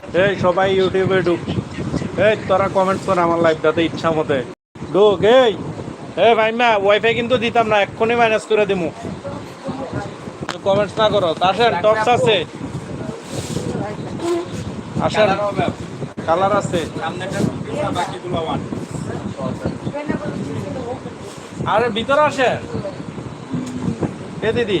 এই সবাই ইউটিউবে ঢুক। এই তোরা কমেন্টস কর আমার লাইভটাতে ইচ্ছা মতে। ঢুক এই। এই ভাই মা ওয়াইফাই কিন্তু দিতাম না এক্ষুনি মাইনাস করে দিমু। কমেন্টস না করো। আসেন টপস আছে। আসেন। কালার আছে। আরে ভিতরে আসেন। এ দিদি।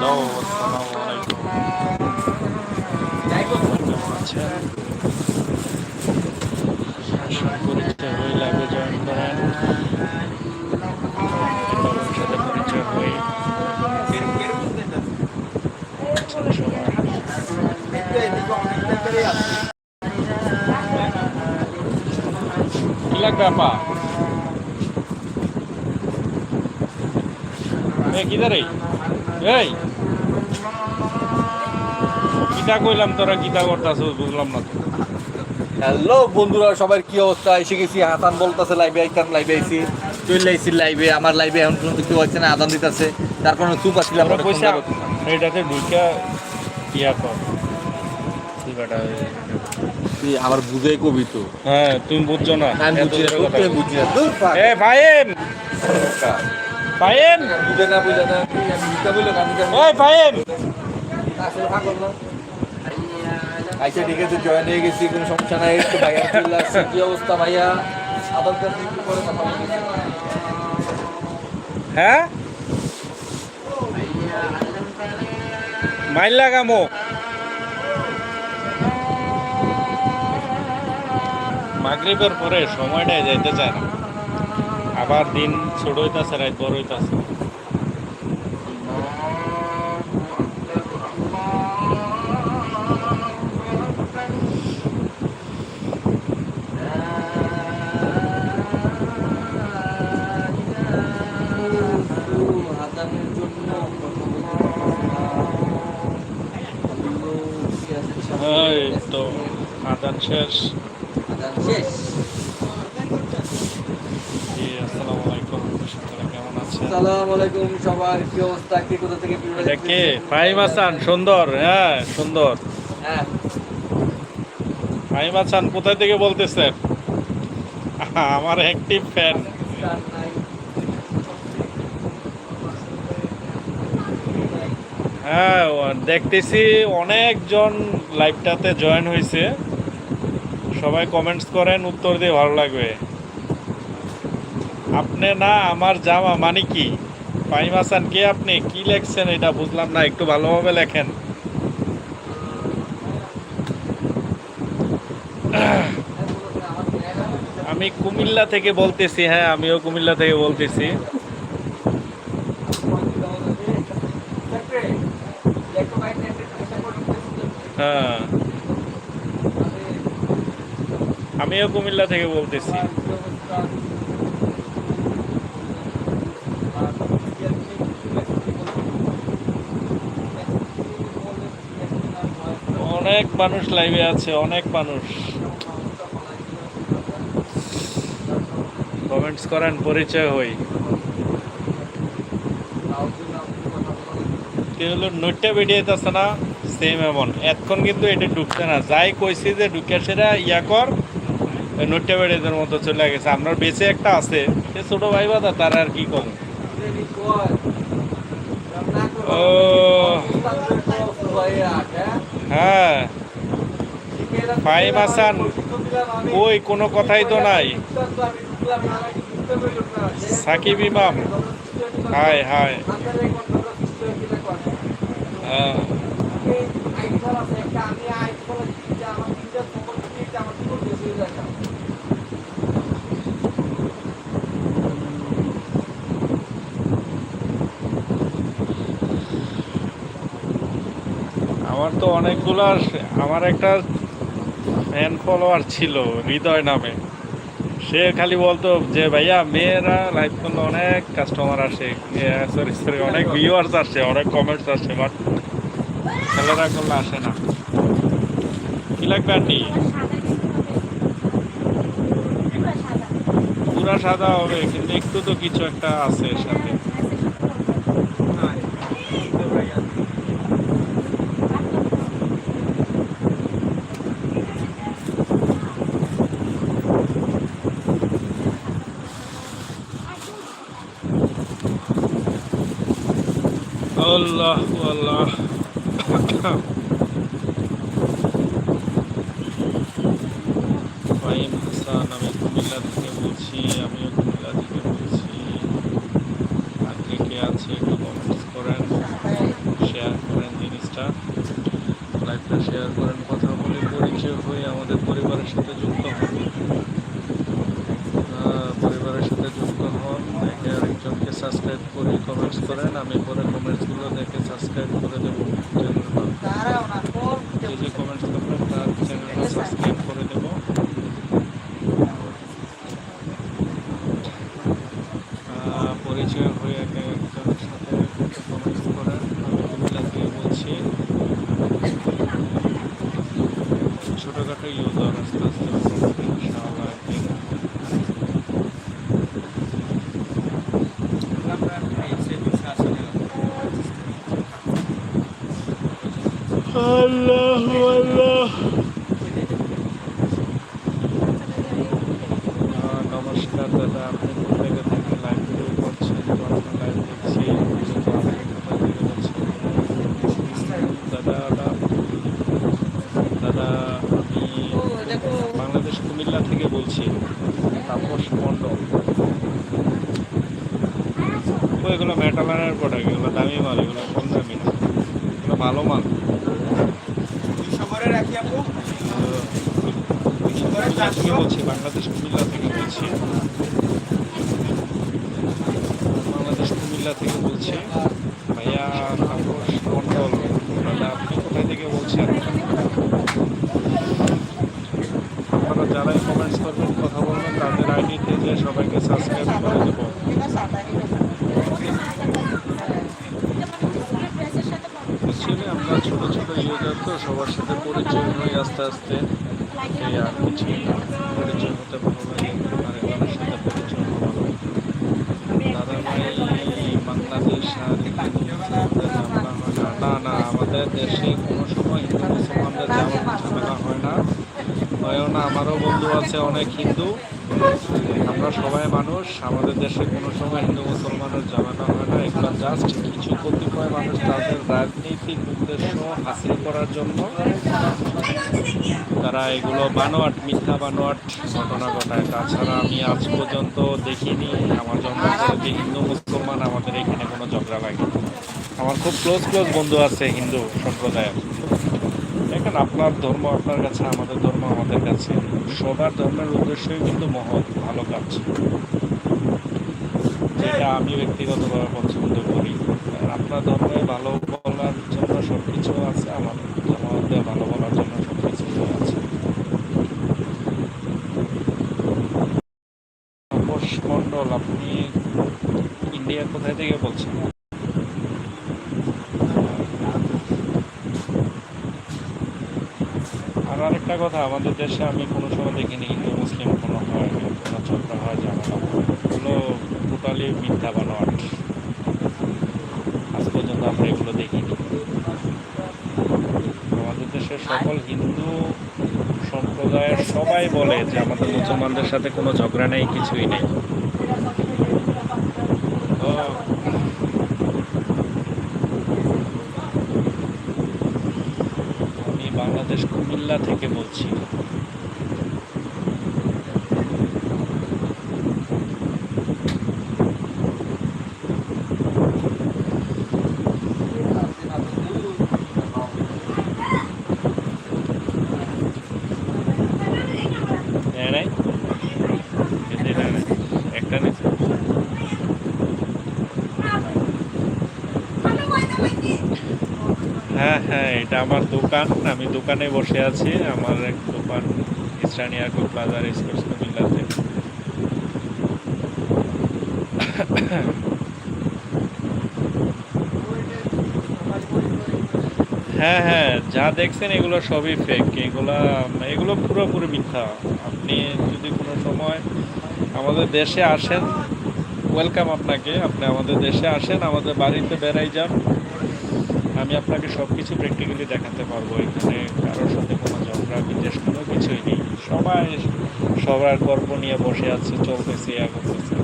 হ্যালো আসসালামু আলাইকুম আচ্ছা পরিচয় হয়ে লাইভে জয়েন করেন কারোর সাথে পরিচয় হয়ে আছেন সবাই কি লাগবে আপা এ কিদারে এই কিতা কইলাম তোরা কিতা করতাছ বুঝলাম না হ্যালো বন্ধুরা সবার কি অবস্থা? এসে গেছি হাসান বলতেছে লাইভে আইতাম লাইভে আইছি। চলে আইছি লাইভে আমার লাইভে এখন পর্যন্ত কেউ হচ্ছে না আদান দিতেছে। তার কারণে চুপ আসছিলাম এটাতে ঢুকা ইয়া কর? বেটা তুই আবার বুঝে কবি তো। হ্যাঁ তুমি বুঝছ না। আমি বুঝি না বুঝি না দূর এ ফাইম ফাইম বুঝে না বুঝে না তুই আমি মিথ্যা বললে না আমি কেন- ওই ফাইম আসলে পাগল না। আইসা ঠিক আছে জয়েন হয়ে গেছি কোনো সমস্যা নাই একটু ভাইয়া চলে আসছে। কি অবস্থা ভাইয়া? আদান একটু পরে কথা হ্যাঁ? মাইল লাগামো। মাগরিবের পরে সময়টাই যাইতে চায় না। আবার দিন ছোট হইতাছে রাত বড় হইতাছে। শেষ আদান শেষ জি আসসালামু আলাইকুম সকালে কেমন আছেন আসসালামু আলাইকুম সবার। কি অবস্থা? কে কোথা থেকে এটা কে? ফাহিম হাসান সুন্দর। হ্যাঁ সুন্দর। হ্যাঁ। ফাহিম হাসান কোথায় থেকে বলতেছেন? আমার অ্যাক্টিভ ফ্যান হ্যাঁ দেখতেছি অনেকজন লাইভটাতে জয়েন হয়েছে। সবাই কমেন্টস করেন উত্তর দিয়ে ভালো লাগবে। আপনি না, আমার জামা মানে কি? ফাহিম হাসান, কে আপনি? কি লেখছেন এটা? বুঝলাম না, একটু ভালোভাবে লেখেন। আমি কুমিল্লা থেকে বলতেছি হ্যাঁ আমিও কুমিল্লা থেকে বলতেছি। হ্যাঁ। আমিও কুমিল্লা থেকে বলতেছি। অনেক মানুষ লাইভে আছে অনেক মানুষ। কমেন্টস করেন পরিচয় হই। কি হলো নোটটা বেরিয়ে যেতেছে না? সেম এমন। এতক্ষণ কিন্তু এটা ঢুকছে না। যাই কইছি যে ঢুকে সেটা ইয়া কর ওই নোটটা বেরিয়ে মতো চলে গেছে। আপনার বেঁচে একটা আছে। সে ছোট ভাই বাদা তার আর কি কম? ও। হ্যাঁ। ফাইম হাসান ওই কোনো কথাই তো নাই। সাকিব ইমাম। হায় হায়। হ্যাঁ। আমার তো অনেকগুলো আমার একটা ফ্যান ফলোয়ার ছিল, হৃদয় নামে। সে খালি বলতো যে, ভাইয়া, মেয়েরা লাইভ করলে অনেক কাস্টমার আসে। সরি সরি অনেক ভিউয়ার্স আসে, অনেক কমেন্টস আসে বাট ছেলেরা করলে আসে না। কি লাগবে আন্টি? পুরা সাদা হবে, কিন্তু একটু তো কিছু একটা আছে সাথে। আল্লাহ আল্লাহ। ফাহিম হাসান আমি কুমিল্লা থেকে বলছি, আমিও কুমিল্লা থেকে বলছি। আর কে আছে একটু কমেন্টস করেন শেয়ার করেন জিনিসটা। লাইভটা শেয়ার করেন, কথা বলে পরিচয় হয়ে আমাদের পরিবারের সাথে যুক্ত হন আহ, পরিবারের সাথে যুক্ত হন দেখে আরেকজনকে সাবস্ক্রাইব করে কমেন্টস করেন আমি পরে কমেন্টসগুলো দেখে সাবস্ক্রাইব করে দেবো চ্যানেলটা যে যে কমেন্টস করবেন তার চ্যানেলটা সাবস্ক্রাইব করে দেবো আহ, পরিচয় হয়ে একে একজনের সাথে কমেন্টস করেন আমি কুমিল্লা থেকে বলছি ছোটোখাটো ইউজার আস্তে আস্তে ইনশাআল্লাহ একদিন আল্লাহ আল্লাহ। নমস্কার দাদা, আপনি জায়গা থেকে লাইভ ভিডিও করছেন তো আপনার লাইভ দেখছি? দাদা দাদা আমি বাংলাদেশ কুমিল্লা থেকে বলছি, তাপস মণ্ডল। এগুলো মেটালানের প্রোডাক্ট এগুলো দামি মাল, এগুলো কম দামি না। এগুলো ভালো মাল কুমিল্লা থেকে বলছি, বাংলাদেশ কুমিল্লা থেকে বলছি। বাংলাদেশ কুমিল্লা থেকে বলছি, ভাইয়া তাপস আপনি কোথায় থেকে বলছেন? আপনারা যারাই কমেন্টস করবেন, কথা বলবেন, তাদের আইডিতে যে সবাইকে সাবস্ক্রাইব করে দেবো। আমরা ছোটো ছোটো ইউজার তো সবার সাথে পরিচয় হই আস্তে আস্তে। এই আর কিছু না। পরিচয় হতে ভালো লাগে সাথে পরিচয় ভালো লাগে দাদা ভাই বাংলাদেশ আর ঝামেলা হয় না না না আমাদের দেশে কোনো সময় হিন্দু, মুসলমানদের ঝামেলা হয় না। হয়ও না, আমারও বন্ধু আছে অনেক হিন্দু। আমরা সবাই মানুষ, আমাদের দেশে কোনো সময় হিন্দু মুসলমানের ঝামেলা হয় না। এগুলো জাস্ট কিছু কতিপয় মানুষ তাদের রাজনৈতিক উদ্দেশ্য হাসিল করার জন্য। তারা এগুলো বানোয়াট, মিথ্যা বানোয়াট ঘটনা ঘটায়। তাছাড়া আমি আজ পর্যন্ত দেখিনি, আমার জন্ম হিন্দু, মুসলমান, আমাদের এখানে কোনো ঝগড়া লাগে আমার খুব ক্লোজ ক্লোজ বন্ধু আছে হিন্দু সম্প্রদায়ের। দেখেন, আপনার ধর্ম আপনার কাছে, আমাদের ধর্ম আমাদের কাছে। সবার ধর্মের উদ্দেশ্যই কিন্তু মহৎ, ভালো কাজ। যেটা আমি ব্যক্তিগতভাবে পছন্দ করি। আপনার ধর্মে ভালো বলার জন্য সব কিছু আছে আমার ধর্মতে ভালো বলার জন্য সব কিছু আছে তাপস মণ্ডল আপনি ইন্ডিয়া কোথায় থেকে বলছেন আর আরেকটা কথা, আমাদের দেশে আমি কোনো সময় দেখিনি হিন্দু, মুসলিম কোনো হয়, কোনো ঝগড়া হয়, ঝামেলা এগুলো টোটালি মিথ্যা বানোয়াট আজ পর্যন্ত আমরা এগুলো দেখিনি। আমাদের দেশের সকল হিন্দু সম্প্রদায়ের সবাই বলে যে আমাদের মুসলমানদের সাথে কোনো ঝগড়া নেই, কিছুই নেই। তো আমি বাংলাদেশ কুমিল্লা থেকে বলছি। এটা আমার দোকান, আমি দোকানে বসে আছি। আমার এক দোকান ইসরানি কোট বাজার স্পোর্টস কুমিল্লাতে। হ্যাঁ হ্যাঁ যা দেখছেন এগুলো সবই ফেক এগুলো এগুলো পুরোপুরি মিথ্যা। আপনি যদি কোনো সময় আমাদের দেশে আসেন ওয়েলকাম আপনাকে। আপনি আমাদের দেশে আসেন, আমাদের বাড়িতে বেড়াই যান। আমি আপনাকে সব কিছু প্র্যাকটিক্যালি দেখাতে পারব এখানে, কারোর সাথে কোনো ঝগড়া, বিদেশ কোনো কিছুই নেই। সবাই সবার গর্ব নিয়ে বসে আছে, চলতেছে ইয়া করতেছে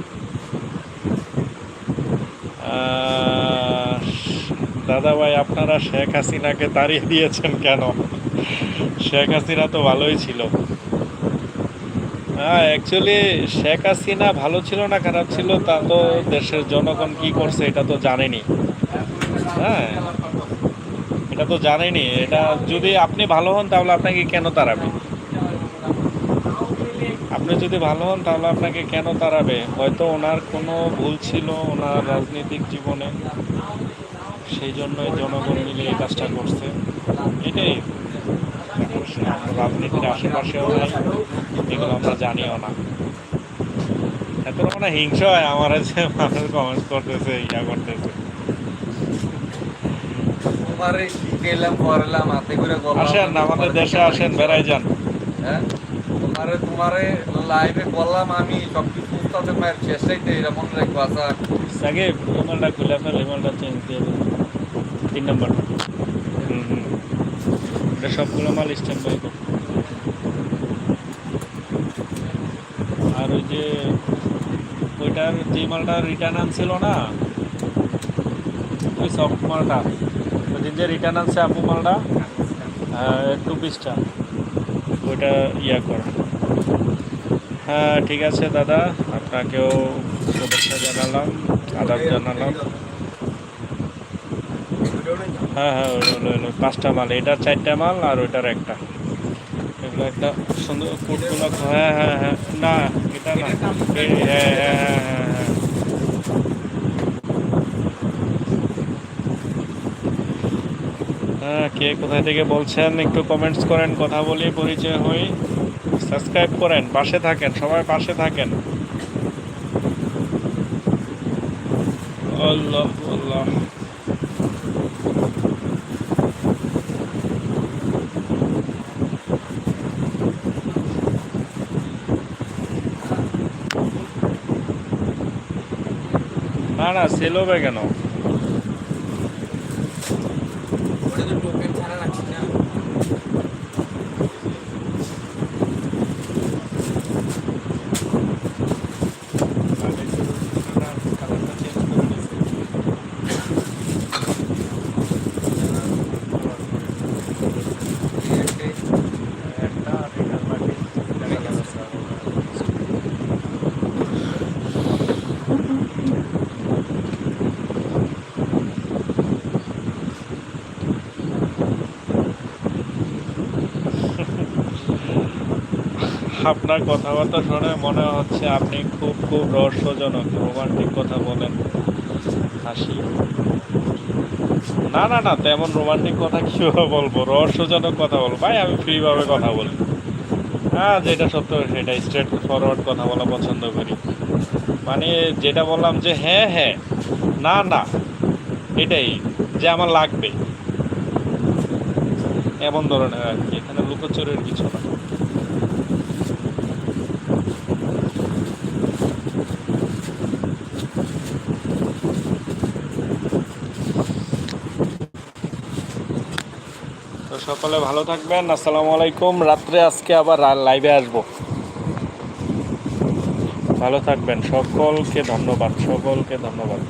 দাদা ভাই আপনারা শেখ হাসিনাকে তাড়িয়ে দিয়েছেন কেন? শেখ হাসিনা তো ভালোই ছিল। হ্যাঁ অ্যাকচুয়ালি শেখ হাসিনা ভালো ছিল না, খারাপ ছিল, তা তো দেশের জনগণ কি করছে এটা তো জানেনি। হ্যাঁ। এটা তো জানেনি এটা যদি আপনি ভালো হন, তাহলে আপনাকে কেন তাড়াবে? আপনি যদি ভালো হন, তাহলে আপনাকে কেন তাড়াবে? হয়তো ওনার কোনো ভুল ছিল ওনার রাজনৈতিক জীবনে। সেই জন্যই জনগণ মিলে এই কাজটা করছে। এটাই রাজনীতির আশেপাশেও এগুলো আমরা জানিও না। এত মানে হিংসা হয় আমার যে মানুষ কমেন্ট করতেছে ইয়া করতেছে। তোমারে হাতে করে গল্প আসেন আমাদের দেশে আসেন বেড়াই যান। হ্যাঁ? তোমারে তোমারে লাইভে বললাম আমি সব কিছু উস্তাদে মায়ের চেষ্টাই তো এরকম রাখব আচ্ছা। আগে ইমেলটা খুলে ফেল ইমেলটা চেঞ্জ দিয়ে তিন নম্বর। এটা সবগুলো মাল বাই আর ওই যে ওইটার যে মালটা রিটার্ন আনছিল না ওই সফট মালটা। ওই দিন যে রিটার্ন আনছে আপু মালটা। টু পিসটা ওইটা ইয়া কর। হ্যাঁ ঠিক আছে দাদা, আপনাকেও শুভেচ্ছা জানালাম, আদাব জানালাম। হ্যাঁ হ্যাঁ ওই হলো পাঁচটা মাল। এটার চারটা মাল আর ওইটার একটা। এগুলো একটা সুন্দর কোটগুলো হ্যাঁ হ্যাঁ হ্যাঁ না, এটা না। হ্যাঁ হ্যাঁ হ্যাঁ হ্যাঁ হ্যাঁ হ্যাঁ কে কোথায় থেকে বলছেন, একটু কমেন্টস করেন, কথা বলি, পরিচয় হই। সাবস্ক্রাইব করেন, পাশে থাকেন, সবাই পাশে থাকেন। না না সেল হবে কেন? আপনার কথাবার্তা শুনে মনে হচ্ছে আপনি খুব খুব রহস্যজনক, রোমান্টিক কথা বলেন। হাসি। না না না, তেমন রোমান্টিক কথা কীভাবে বলব, রহস্যজনক কথা বলব। ভাই, আমি ফ্রিভাবে কথা বলি। হ্যাঁ যেটা সত্য সেটা স্ট্রেট ফরওয়ার্ড কথা বলা পছন্দ করি। মানে যেটা বললাম যে হ্যাঁ হ্যাঁ না না, এটাই যে আমার লাগবে। এমন ধরনের আর কি, এখানে লুকোচুরের কিছু না। সকলে ভালো থাকবেন। আসসালামু আলাইকুম। রাত্রে আজকে আবার লাইভে আসব। ভালো থাকবেন। সকলকে ধন্যবাদ। সকলকে ধন্যবাদ।